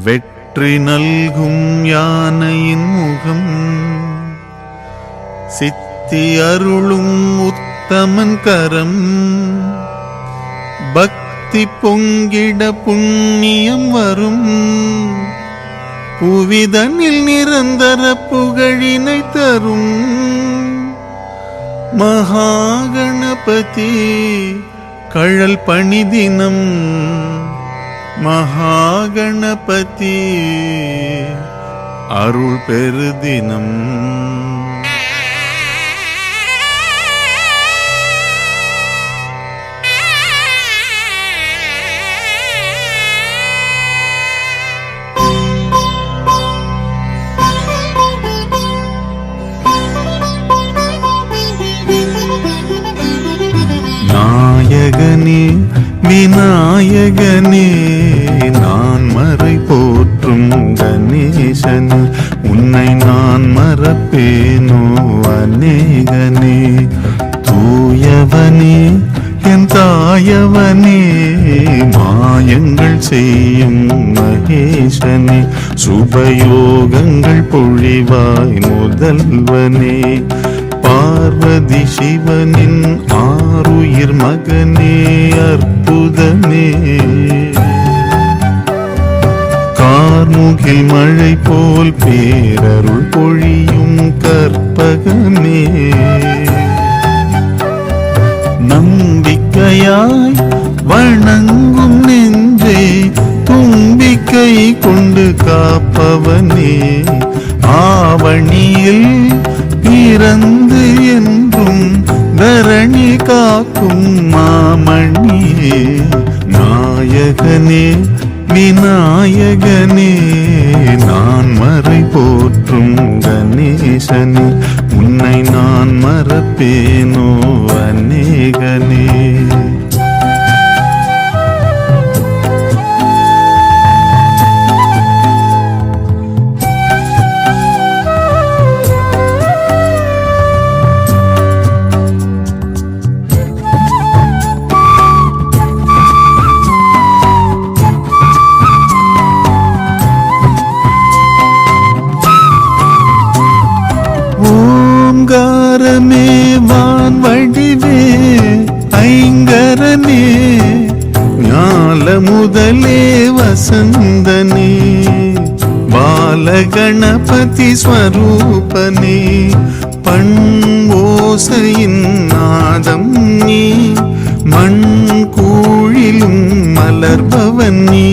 வெற்றி நல்கும் யானையின் முகம். சித்தி அருளும் உத்தமன் கரம். பக்தி பொங்கிட புண்ணியம் வரும். புவிதனில் நிரந்தர புகழினை தரும். மகாகணபதி கழல் பணி தினம் மகாகணபதி அருள் பெருதினம் விநாயகனே நான் மறை போற்றும் கணேசன் உன்னை நான் மறப்பேனோ அநேகனே. தூயவனே என் தாயவனே மாயங்கள் செய்யும் மகேசனே சுபயோகங்கள் பொழிவாய் முதல்வனே. பார்வதி சிவனின் ஆறுயிர் மகனே அற்புதமே. கார்முகில் மழை போல் பேரருள் பொழியும் கற்பகமே நம்பிக்கையாய் வணங்கும் நெஞ்சை தும்பிக்கை கொண்டு காப்பவனே. தரணி காக்கும் மாமணியே நாயகனே விநாயகனே நான் மறை போற்றும் கணேசனே உன்னை நான் மறப்பேனோ அநேகனே. வசந்தனே பாலகணபதி ஸ்வரூபனே பண்போசையின் நாதம் நீ மண் கூழிலும் மலர்பவன் நீ.